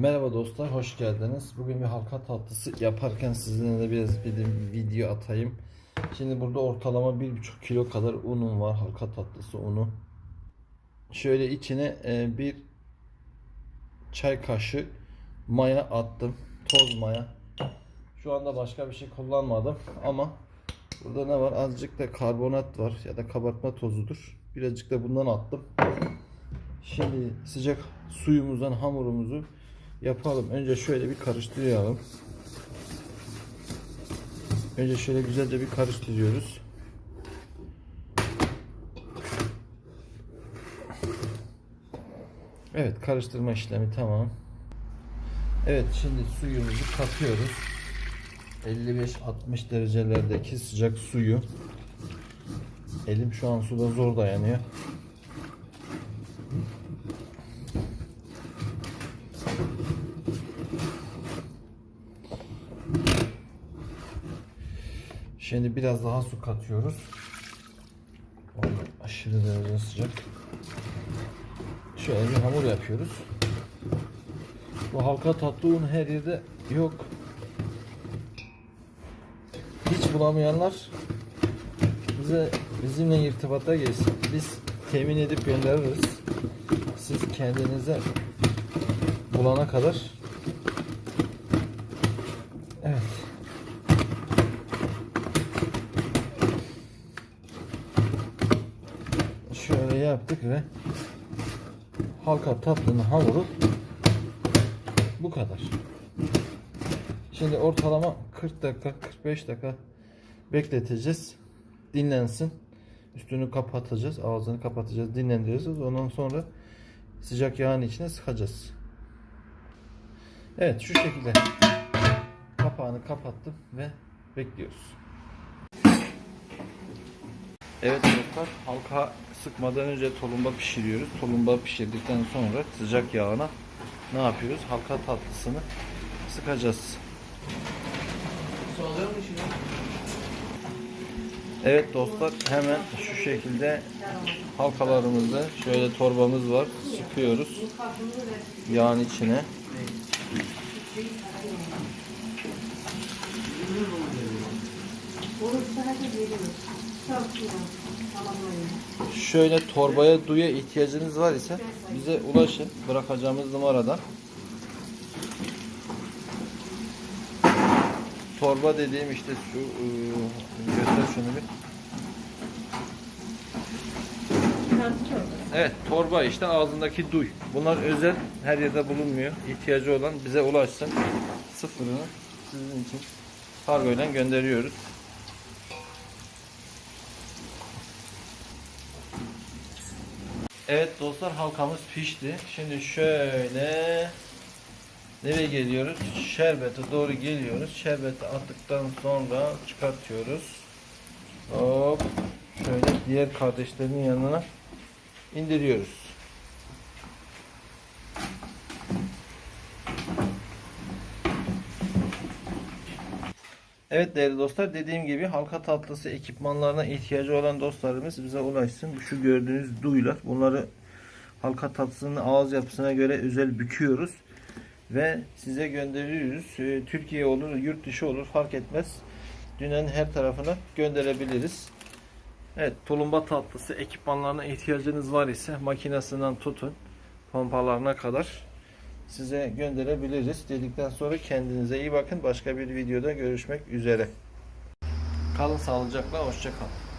Merhaba dostlar, hoş geldiniz. Bugün bir halka tatlısı yaparken sizinle de biraz bir de video atayım. Şimdi burada ortalama 1,5 kilo kadar unum var, halka tatlısı unu. Şöyle içine e, bir çay kaşığı maya attım, toz maya. Şu anda başka bir şey kullanmadım ama burada ne var? Azıcık da karbonat var ya da kabartma tozudur. Birazcık da bundan attım. Şimdi sıcak suyumuzdan hamurumuzu yapalım. Önce şöyle bir karıştıralım. Önce şöyle güzelce bir karıştırıyoruz. Evet karıştırma işlemi tamam. Evet şimdi suyumuzu katıyoruz. 55-60 derecelerdeki sıcak suyu. Elim şu an suda zor dayanıyor. Şimdi biraz daha su katıyoruz. Vallahi aşırı derece sıcak. Şöyle bir hamur yapıyoruz. Bu halka tatlı un her yerde yok. Hiç bulamayanlar bize bizimle irtibata geçsin. Biz temin edip göndeririz. Siz kendinize bulana kadar Evet. Şöyle yaptık ve halka tatlının hamuru bu kadar. Şimdi ortalama 40 dakika 45 dakika bekleteceğiz. Dinlensin. Üstünü kapatacağız. Ağzını kapatacağız. Dinlendireceğiz. Ondan sonra sıcak yağın içine sıkacağız. Evet şu şekilde kapağını kapattım ve bekliyoruz. Evet dostlar halka sıkmadan önce tulumba pişiriyoruz. Tulumba pişirdikten sonra sıcak yağına ne yapıyoruz? Halka tatlısını sıkacağız. Evet dostlar hemen şu şekilde halkalarımızı şöyle torbamız var sıkıyoruz yağın içine. Şöyle torbaya duya ihtiyacınız var ise bize ulaşın bırakacağımız numaradan. Torba dediğim işte şu ıı, göster şunu bir. Evet torba işte ağzındaki duy. Bunlar özel her yerde bulunmuyor. İhtiyacı olan bize ulaşsın. Sıfırını sizin için kargoyla gönderiyoruz. Evet dostlar halkamız pişti. Şimdi şöyle nereye geliyoruz? Şerbete doğru geliyoruz. Şerbeti attıktan sonra çıkartıyoruz. Hop. Şöyle diğer kardeşlerin yanına indiriyoruz. Evet değerli dostlar dediğim gibi halka tatlısı ekipmanlarına ihtiyacı olan dostlarımız bize ulaşsın. Şu gördüğünüz duylar bunları halka tatlısının ağız yapısına göre özel büküyoruz ve size gönderiyoruz. Ee, Türkiye olur, yurt dışı olur fark etmez. Dünyanın her tarafına gönderebiliriz. Evet tulumba tatlısı ekipmanlarına ihtiyacınız var ise makinesinden tutun pompalarına kadar size gönderebiliriz. Dedikten sonra kendinize iyi bakın. Başka bir videoda görüşmek üzere. Kalın sağlıcakla. Hoşça kalın.